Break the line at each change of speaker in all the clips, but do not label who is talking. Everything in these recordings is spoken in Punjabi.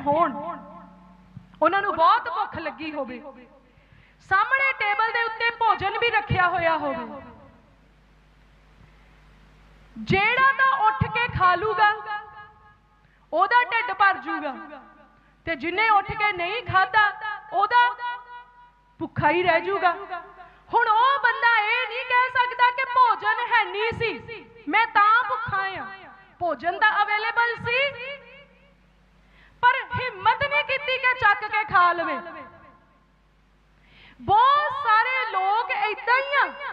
ਹੋਣ। ਉਹਨਾਂ ਨੂੰ ਬਹੁਤ ਭੁੱਖ ਲੱਗੀ ਹੋਵੇ। ਸਾਹਮਣੇ ਟੇਬਲ ਦੇ ਉੱਤੇ ਭੋਜਨ ਵੀ ਰੱਖਿਆ ਹੋਇਆ ਹੋਵੇ। ਜਿਹੜਾ ਤਾਂ ਉੱਠ ਕੇ ਖਾ ਲੂਗਾ, ਉਹਦਾ ਢਿੱਡ ਭਰ ਜੂਗਾ। ਤੇ ਜਿਨੇ ਉੱਠ ਕੇ ਨਹੀਂ ਖਾਦਾ ਉਹਦਾ ਭੁੱਖਾ ਹੀ ਰਹਿ ਜੂਗਾ। ਹੁਣ ਉਹ ਬੰਦਾ ਇਹ ਨਹੀਂ ਕਹਿ ਸਕਦਾ ਕਿ ਭੋਜਨ ਹੈ ਨਹੀਂ ਸੀ। ਮੈਂ ਤਾਂ ਭੁੱਖਾ ਆ ਭੋਜਨ ਤਾਂ ਅਵੇਲੇਬਲ ਸੀ। ਹਿੰਮਤ ਨਹੀਂ ਕੀਤੀ ਕਿ ਚੱਕ ਕੇ ਖਾ ਲਵੇ। ਬਹੁਤ ਸਾਰੇ ਲੋਕ ਇਦਾਂ ਹੀ ਆ।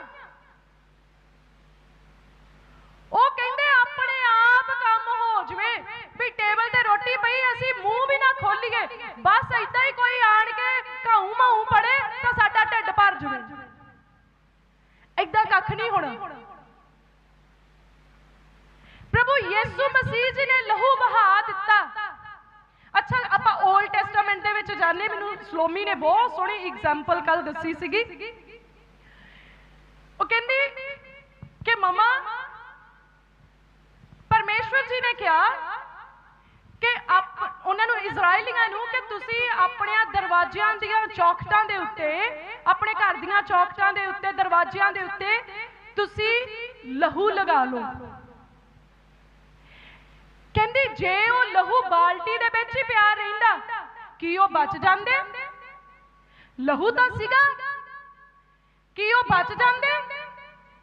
ਉਹ ਕਹਿੰਦੇ, ਆਪਣੇ ਆਪ ਕੰਮ ਹੋ ਜਵੇ। ਵੀ ਟੇਬਲ ਤੇ ਰੋਟੀ ਪਈ, ਅਸੀਂ ਮੂੰਹ ਵੀ ਨਾ ਖੋਲੀਏ। ਬਸ ਇਦਾਂ ਹੀ ਕੋਈ ਆਣ ਕੇ ਘਾਉ ਮਾਉ ਪੜੇ, ਤਾਂ ਸਾਡਾ ਢਿੱਡ ਭਰ ਜਵੇ। ਇਦਾਂ ਕੱਖ ਨਹੀਂ ਹੋਣਾ। ਪ੍ਰਭੂ ਯਿਸੂ ਮਸੀਹ ਜੀ ਨੇ ਲਹੂ ਬਹਾ ਦਿੱਤਾ ਅੱਛਾ ਆਪਾਂ 올ਡ ਟੈਸਟਾਮੈਂਟ ਮੈਨੂੰ ਸਲੋਮੀ ਨੇ ਬਹੁਤ ਸੋਹਣੀ ਐਗਜ਼ਾਮਪਲ ਕੱਲ ਦੱਸੀ ਸੀਗੀ। ਉਹ ਕਹਿੰਦੀ ਕਿ ਮਮਾ, ਪਰਮੇਸ਼ਵਰ ਜੀ ਨੇ ਕਿਹਾ ਕਿ ਆਪ, ਉਹਨਾਂ ਨੂੰ ਇਜ਼ਰਾਈਲੀਆਂ ਨੂੰ ਕਿ ਤੁਸੀਂ ਆਪਣੀਆਂ ਦਰਵਾਜ਼ਿਆਂ ਦੀਆਂ ਚੌਖਟਾਂ ਦੇ ਉੱਤੇ, ਆਪਣੇ ਘਰ ਦੀਆਂ ਚੌਖਟਾਂ ਦੇ ਉੱਤੇ, ਦਰਵਾਜ਼ਿਆਂ ਦੇ ਉੱਤੇ ਤੁਸੀਂ ਲਹੂ ਲਗਾ ਲਓ। ਕਹਿੰਦੀ, ਜੇ ਉਹ ਲਹੂ ਬਾਲਟੀ ਦੇ ਵਿੱਚ ਹੀ ਪਿਆ ਰਹਿੰਦਾ ਕੀ ਉਹ ਬਚ ਜਾਂਦੇ? ਲਹੂ ਤਾਂ ਸੀਗਾ। ਕੀ ਉਹ ਬਚ ਜਾਂਦੇ?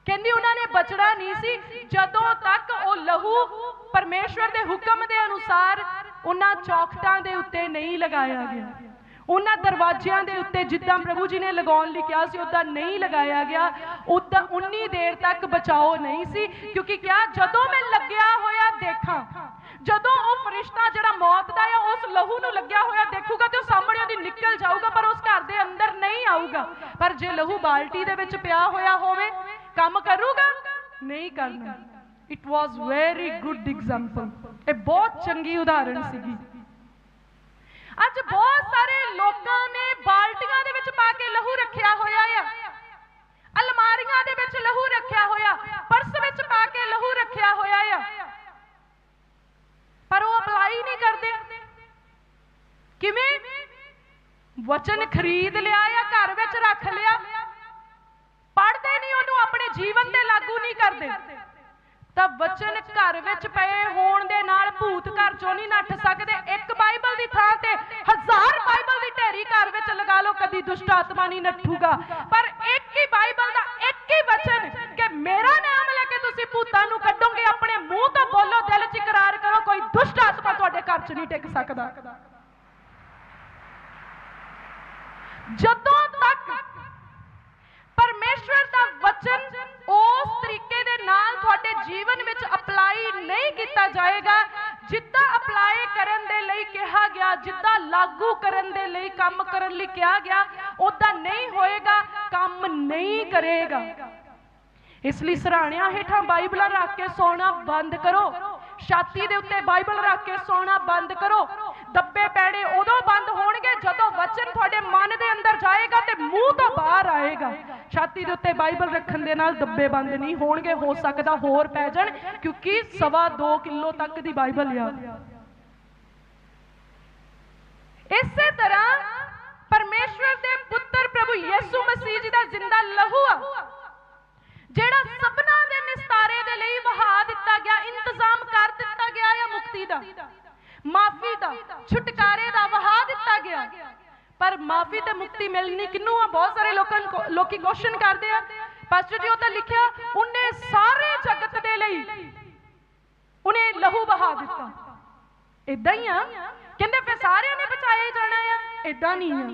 ਕਹਿੰਦੀ ਉਹਨਾਂ ਨੇ ਬਚਣਾ ਨਹੀਂ ਸੀ। ਜਦੋਂ ਤੱਕ ਉਹ ਲਹੂ ਪਰਮੇਸ਼ਵਰ ਦੇ ਹੁਕਮ ਦੇ ਅਨੁਸਾਰ ਉਹਨਾਂ ਚੌਖਟਾਂ ਦੇ ਉੱਤੇ ਨਹੀਂ ਲਗਾਇਆ ਗਿਆ। ਉਹਨਾਂ ਦਰਵਾਜ਼ਿਆਂ ਦੇ ਉੱਤੇ ਜਿੱਦਾਂ ਪ੍ਰਭੂ ਜੀ ਨੇ ਲਗਾਉਣ ਲਈ ਕਿਹਾ ਸੀ, ਉਦਾਂ ਨਹੀਂ ਲਗਾਇਆ ਗਿਆ। ਉਦਾਂ ਉਨੀ ਦੇਰ ਤੱਕ ਬਚਾਓ ਨਹੀਂ ਸੀ। ਕਿਉਂਕਿ ਕਿਹਾ ਜਦੋਂ ਮੈਂ ਲੱਗਿਆ ਹੋਇਆ ਦੇਖਾਂ ਜਦੋਂ ਉਹ ਫਰਿਸ਼ਤਾ ਜਿਹੜਾ ਮੌਤ ਦਾ ਆ ਉਸ ਲਹੂ ਨੂੰ ਲੱਗਿਆ ਹੋਇਆ ਦੇਖੂਗਾ ਤੇ ਉਹ ਸਾਹਮਣੇ ਉਹਦੀ ਨਿਕਲ ਜਾਊਗਾ, ਪਰ ਉਸ ਘਰ ਦੇ ਅੰਦਰ ਨਹੀਂ ਆਊਗਾ। ਪਰ ਜੇ ਲਹੂ ਬਾਲਟੀ ਦੇ ਵਿੱਚ ਪਿਆ ਹੋਇਆ ਹੋਵੇ, ਕੰਮ ਕਰੂਗਾ? ਨਹੀਂ ਕਰਨਾ। It was very good example ਇਹ ਬਹੁਤ ਚੰਗੀ ਉਦਾਹਰਣ ਸੀਗੀ। ਅੱਜ ਬਹੁਤ ਸਾਰੇ ਲੋਕਾਂ ਨੇ ਬਾਲਟੀਆਂ ਦੇ ਵਿੱਚ ਪਾ ਕੇ ਲਹੂ ਰੱਖਿਆ ਹੋਇਆ ਆ ਅਲਮਾਰੀਆਂ ਦੇ ਵਿੱਚ ਲਹੂ ਰੱਖਿਆ ਹੋਇਆ ਪਰਸ ਵਿੱਚ ਪਾ ਕੇ ਲਹੂ ਰੱਖਿਆ ਹੋਇਆ ਆ ਪਰ ਉਹ ਅਪਲਾਈ ਨਹੀਂ ਕਰਦੇ ਕਿਵੇਂ ਵਚਨ ਖਰੀਦ ਲਿਆ ਜਾਂ ਘਰ ਵਿੱਚ ਰੱਖ ਲਿਆ? ਪੜ੍ਹਦੇ ਨਹੀਂ, ਉਹਨੂੰ ਆਪਣੇ ਜੀਵਨ ਤੇ ਲਾਗੂ ਨਹੀਂ ਕਰਦੇ। ਤਾਂ ਵਚਨ ਘਰ ਵਿੱਚ ਪਏ ਹੋਣ ਦੇ ਨਾਲ ਭੂਤ ਘਰ ਚੋਂ ਨਹੀਂ ਨੱਠ ਸਕਦੇ। ਇੱਕ ਬਾਈਬਲ ਦੀ ਥਾਂ ਤੇ ਹਜ਼ਾਰ ਬਾਈਬਲ ਦੀ ਢੇਰੀ ਘਰ ਵਿੱਚ ਲਗਾ ਲਓ, ਕਦੀ ਦੁਸ਼ਟ ਆਤਮਾ ਨਹੀਂ ਨੱਠੂਗਾ। ਪਰ ਇੱਕ ਹੀ ਬਾਈਬਲ ਦਾ ਇੱਕ ਹੀ ਵਚਨ ਕਿ ਮੇਰਾ ਨਾਮ ਲੈ ਕੇ ਤੁਸੀਂ ਭੂਤਾਂ ਨੂੰ ਕੱਢੋਗੇ, ਆਪਣੇ ਮੂੰਹ ਤੋਂ ਬੋਲੋ, ਦਿਲ 'ਚ ਇਕਰਾਰ ਕਰੋ, ਕੋਈ ਦੁਸ਼ਟ ਆਤਮਾ ਤੁਹਾਡੇ ਘਰ 'ਚ ਨਹੀਂ ਟਿਕ ਸਕਦਾ। ਜਦੋਂ ਤੱਕ ਪਰਮੇਸ਼ਵਰ ਦਾ ਵਚਨ ਉਸ ਤਰੀਕੇ ਦੇ ਨਾਲ ਤੁਹਾਡੇ ਜੀਵਨ ਵਿੱਚ ਅਪਲਾਈ ਨਹੀਂ ਕੀਤਾ ਜਾਏਗਾ, ਜਿੱਦਾਂ ਅਪਲਾਈ ਕਰਨ ਦੇ ਲਈ ਕਿਹਾ ਗਿਆ, ਜਿੱਦਾਂ ਲਾਗੂ ਕਰਨ ਦੇ ਲਈ ਕੰਮ ਕਰਨ ਲਈ ਕਿਹਾ ਗਿਆ ਉਦਾਂ ਨਹੀਂ ਹੋਏਗਾ, ਕੰਮ ਨਹੀਂ ਕਰੇਗਾ। ਇਸ ਲਈ ਸਰਾਣਿਆਂ ਹੇਠਾਂ ਬਾਈਬਲਾਂ ਰੱਖ ਕੇ ਸੌਣਾ ਬੰਦ ਕਰੋ। ਛਾਤੀ ਦੇ ਉੱਤੇ ਬਾਈਬਲ ਰੱਖ ਕੇ ਸੌਣਾ ਬੰਦ ਕਰੋ। ਦੱਬੇ ਪੈੜੇ ਉਦੋਂ ਬੰਦ ਹੋਣਗੇ ਜਦੋਂ ਵਚਨ ਤੁਹਾਡੇ ਮਨ ਦੇ ਅੰਦਰ ਜਾਏਗਾ ਤੇ ਮੂੰਹ ਤੋਂ ਬਾਹਰ ਆਏਗਾ। ਛਾਤੀ ਦੇ ਉੱਤੇ ਬਾਈਬਲ ਰੱਖਣ ਦੇ ਨਾਲ ਦੱਬੇ ਬੰਦ ਨਹੀਂ ਹੋਣਗੇ, ਹੋ ਸਕਦਾ ਹੋਰ ਪੈ ਜਾਣ, ਕਿਉਂਕਿ ਸਵਾ 2 ਕਿਲੋ ਤੱਕ ਦੀ ਬਾਈਬਲ ਆ। ਇਸੇ ਤਰ੍ਹਾਂ ਪਰਮੇਸ਼ਵਰ ਦੇ ਪੁੱਤਰ ਪ੍ਰਭੂ ਯਿਸੂ ਮਸੀਹ ਜੀ ਦਾ ਜ਼ਿੰਦਾ ਲਹੂ ਆ ਜਿਹੜਾ ਸਭਨਾ ਦੇ ਨਿਸਤਾਰੇ ਦੇ ਲਈ ਵਹਾ ਦਿੱਤਾ ਗਿਆ ਇੰਤਜ਼ਾਮ ਕਰ ਦਿੱਤਾ ਗਿਆ ਹੈ ਮੁਕਤੀ ਦਾ ਮਾਫੀ ਦਾ ਛੁਟਕਾਰੇ ਦਾ ਵਹਾ ਦਿੱਤਾ ਗਿਆ ਪਰ ਮਾਫੀ ਮਿਲਣੀ, ਕਿੰਨੂੰ ਆ ਬਹੁਤ ਸਾਰੇ ਲੋਕਾਂ ਲੋਕੀ ਕੁਐਸਚਨ ਕਰਦੇ ਆ। ਪਾਸਟਰ ਜੀ, ਉਹ ਤਾਂ ਲਿਖਿਆ, ਉਹਨੇ ਸਾਰੇ ਜਗਤ ਦੇ ਲਈ ਉਹਨੇ ਲਹੂ ਬਹਾ ਦਿੱਤਾ। ਇਦਾਂ ਹੀ ਆ। ਕਹਿੰਦੇ ਫਿਰ ਸਾਰਿਆਂ ਨੇ ਬਚਾਏ ਜਾਣਾ ਆ। ਇਦਾਂ ਨਹੀਂ ਆ।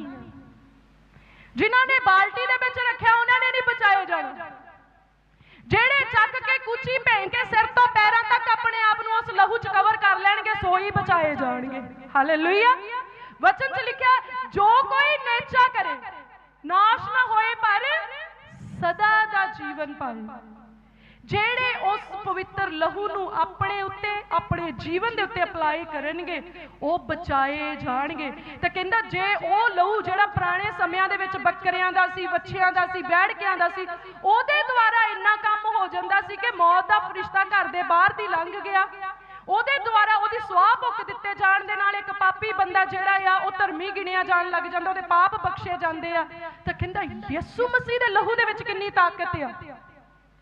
ਜਿਨ੍ਹਾਂ ਨੇ ਬਾਲਟੀ ਦੇ ਵਿੱਚ ਰੱਖਿਆ, ਉਹਨਾਂ ਨੇ ਨਹੀਂ ਬਚਾਏ ਜਾਣਾ। ਜਿਹੜੇ ਚੱਕ ਕੇ ਕੁਚੀ ਭੈਣ ਕੇ ਸਿਰ ਤੋਂ ਪੈਰਾਂ ਤੱਕ ਆਪਣੇ ਆਪ ਨੂੰ ਉਸ ਲਹੂ ਚ ਕਵਰ ਕਰ ਲੈਣਗੇ ਸੋਈ ਬਚਾਏ ਜਾਣਗੇ। ਹਾਲੇਲੂਇਆ ਵਚਨ ਚ ਲਿਖਿਆ ਜੋ ਕੋਈ ਨੇਚਾ ਕਰੇ ਨਾਸ਼ ਨਾ ਹੋਏ ਪਰ ਸਦਾ ਦਾ ਜੀਵਨ ਪਾਏ ਜਿਹੜੇ ਉਸ ਪਵਿੱਤਰ ਲਹੂ ਨੂੰ ਆਪਣੇ ਉੱਤੇ, ਆਪਣੇ ਜੀਵਨ ਦੇ ਉੱਤੇ ਅਪਲਾਈ ਕਰਨਗੇ, ਉਹ ਬਚਾਏ ਜਾਣਗੇ। ਤੇ ਕਹਿੰਦਾ ਜੇ ਉਹ ਲਹੂ ਜਿਹੜਾ ਪੁਰਾਣੇ ਸਮਿਆਂ ਦੇ ਵਿੱਚ ਬੱਕਰਿਆਂ ਦਾ ਸੀ, ਵੱਛਿਆਂ ਦਾ ਸੀ ਬੈੜਕਿਆਂ ਦਾ ਸੀ, ਉਹਦੇ ਦੁਆਰਾ ਇੰਨਾ ਕੰਮ ਹੋ ਜਾਂਦਾ ਸੀ ਕਿ ਮੌਤ ਦਾ ਫਰਿਸ਼ਤਾ ਘਰ ਦੇ ਬਾਹਰ ਦੀ ਲੰਘ ਗਿਆ। ਉਹਦੇ ਦੁਆਰਾ ਉਹਦੀ ਸਵਾਹ ਭੁੱਕ ਦਿੱਤੇ ਜਾਣ ਦੇ ਨਾਲ ਇੱਕ ਪਾਪੀ ਬੰਦਾ ਜਿਹੜਾ ਆ, ਉਹ ਧਰਮੀ ਗਿਣਿਆ ਜਾਣ ਲੱਗ ਜਾਂਦਾ, ਉਹਦੇ ਪਾਪ ਬਖਸ਼ੇ ਜਾਂਦੇ ਆ। ਤਾਂ ਕਹਿੰਦਾ, ਯਿਸੂ ਮਸੀਹ ਦੇ ਲਹੂ ਦੇ ਵਿੱਚ ਕਿੰਨੀ ਤਾਕਤ ਆ।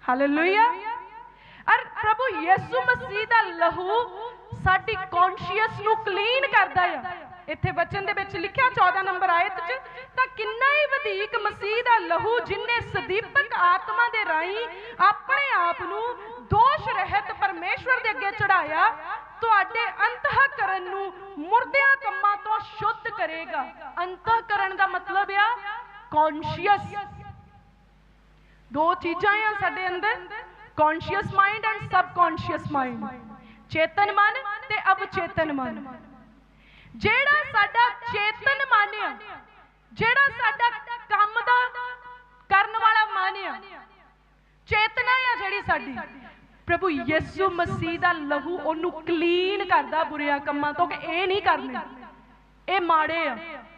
ਹਾਲੇਲੂਇਆ ਅਰ ਪ੍ਰਭੂ ਯਿਸੂ ਮਸੀਹ ਦਾ ਲਹੂ ਸਾਡੀ ਕੌਨਸ਼ੀਅਸ ਨੂੰ ਕਲੀਨ ਕਰਦਾ ਆ। ਇੱਥੇ ਬਚਨ ਦੇ ਵਿੱਚ ਲਿਖਿਆ 14 ਨੰਬਰ ਆਇਤ 'ਚ, ਤਾਂ ਕਿੰਨਾ ਹੀ ਵਧੇਕ ਮਸੀਹ ਦਾ ਲਹੂ ਜਿਨਨੇ ਸਦੀਪਕ ਆਤਮਾ ਦੇ ਰਾਹੀਂ ਆਪਣੇ ਆਪ ਨੂੰ ਦੋਸ਼ ਰਹਿਤ ਪਰਮੇਸ਼ਵਰ ਦੇ ਅੱਗੇ ਚੜਾਇਆ, ਤੁਹਾਡੇ ਅੰਤಃਕਰਨ ਨੂੰ ਮੁਰਦਿਆਂ ਕੰਮਾਂ ਤੋਂ ਸ਼ੁੱਧ ਕਰੇਗਾ। ਅੰਤঃਕਰਨ ਦਾ ਮਤਲਬ ਆ ਕੌਨਸ਼ੀਅਸ ਦੋ ਚੀਜ਼ਾਂ ਆ ਸਾਡੇ ਅੰਦਰ conscious mind and subconscious mind ਚੇਤਨ ਮਨ ਤੇ ਅਵਚੇਤਨ ਮਨ। ਜਿਹੜਾ ਸਾਡਾ ਚੇਤਨ ਮਨ ਆ, ਜਿਹੜਾ ਸਾਡਾ ਕੰਮ ਦਾ ਕਰਨ ਵਾਲਾ ਮਨ ਆ, ਚੇਤਨਾ ਆ ਜਿਹੜੀ ਸਾਡੀ। ਪ੍ਰਭੂ ਯਿਸੂ ਮਸੀਹ ਦਾ ਲਹੂ ਉਹਨੂੰ ਕਲੀਨ ਕਰਦਾ ਬੁਰਿਆਂ ਕੰਮਾਂ ਤੋਂ ਕਿ ਇਹ ਨਹੀਂ ਕਰਨੇ। ਇਹ ਮਾੜੇ ਆ,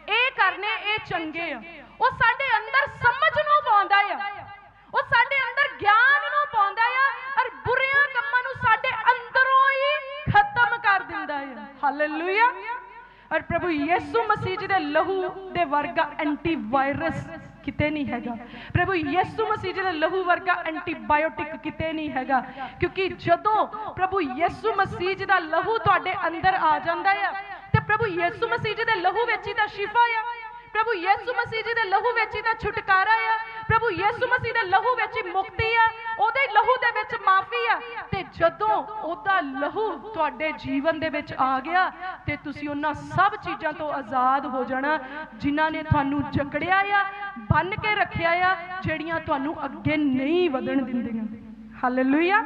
ਇਹ ਕਰਨੇ, ਇਹ ਚੰਗੇ ਆ। ਉਹ ਸਾਡੇ ਅੰਦਰ ਸਮਝ ਨੂੰ ਪਾਉਂਦਾ ਆ। ਉਹ ਸਾਡੇ ਅੰਦਰ ਗਿਆਨ ਨੂੰ ਪਾਉਂਦਾ ਆ ਔਰ ਬੁਰਿਆਂ ਕੰਮਾਂ ਨੂੰ ਸਾਡੇ ਅੰਦਰੋਂ ਹੀ ਖਤਮ ਕਰ ਦਿੰਦਾ ਆ। ਹਾਲੇਲੂਇਆ ਔਰ ਪ੍ਰਭੂ ਯਿਸੂ ਮਸੀਹ ਦੇ ਲਹੂ ਦੇ ਵਰਗਾ ਐਂਟੀਵਾਇਰਸ ਕਿਤੇ ਨਹੀਂ ਹੈਗਾ। ਪ੍ਰਭੂ ਯਿਸੂ ਮਸੀਹ ਦੇ ਲਹੂ ਵਰਗਾ ਐਂਟੀਬਾਇਓਟਿਕ ਕਿਤੇ ਨਹੀਂ ਹੈਗਾ। ਕਿਉਂਕਿ ਜਦੋਂ ਪ੍ਰਭੂ ਯਿਸੂ ਮਸੀਹ ਜੀ ਦਾ ਲਹੂ ਤੁਹਾਡੇ ਅੰਦਰ ਆ ਜਾਂਦਾ ਆ, ਤੇ ਪ੍ਰਭੂ ਯਿਸੂ ਮਸੀਹ ਜੀ ਦੇ ਲਹੂ ਵਿੱਚ ਹੀ ਤਾਂ ਸ਼ਿਫਾ ਆ। ਪ੍ਰਭੂ ਯਿਸੂ ਮਸੀਹ ਜੀ ਦੇ ਲਹੂ ਵਿੱਚ ਹੀ ਤਾਂ ਛੁਟਕਾਰਾ ਆ ਪ੍ਰਭੂ ਯਿਸੂ ਮਸੀਹ ਦੇ ਲਹੂ ਵਿੱਚ ਹੀ ਮੁਕਤੀ ਆ, ਉਹਦੇ ਲਹੂ ਦੇ ਵਿੱਚ ਮਾਫੀ ਆ। ਤੇ ਜਦੋਂ ਉਹਦਾ ਲਹੂ ਤੁਹਾਡੇ ਜੀਵਨ ਦੇ ਵਿੱਚ ਆ ਗਿਆ, ਤੇ ਤੁਸੀਂ ਉਹਨਾਂ ਸਭ ਚੀਜ਼ਾਂ ਤੋਂ ਆਜ਼ਾਦ ਹੋ ਜਾਣਾ, ਜਿਨ੍ਹਾਂ ਨੇ ਤੁਹਾਨੂੰ ਜਕੜਿਆ ਆ ਬੰਨ ਕੇ ਰੱਖਿਆ ਆ, ਜਿਹੜੀਆਂ ਤੁਹਾਨੂੰ ਅੱਗੇ ਨਹੀਂ ਵਧਣ ਦਿੰਦੀਆਂ। ਹਾਲੇਲੂਇਆ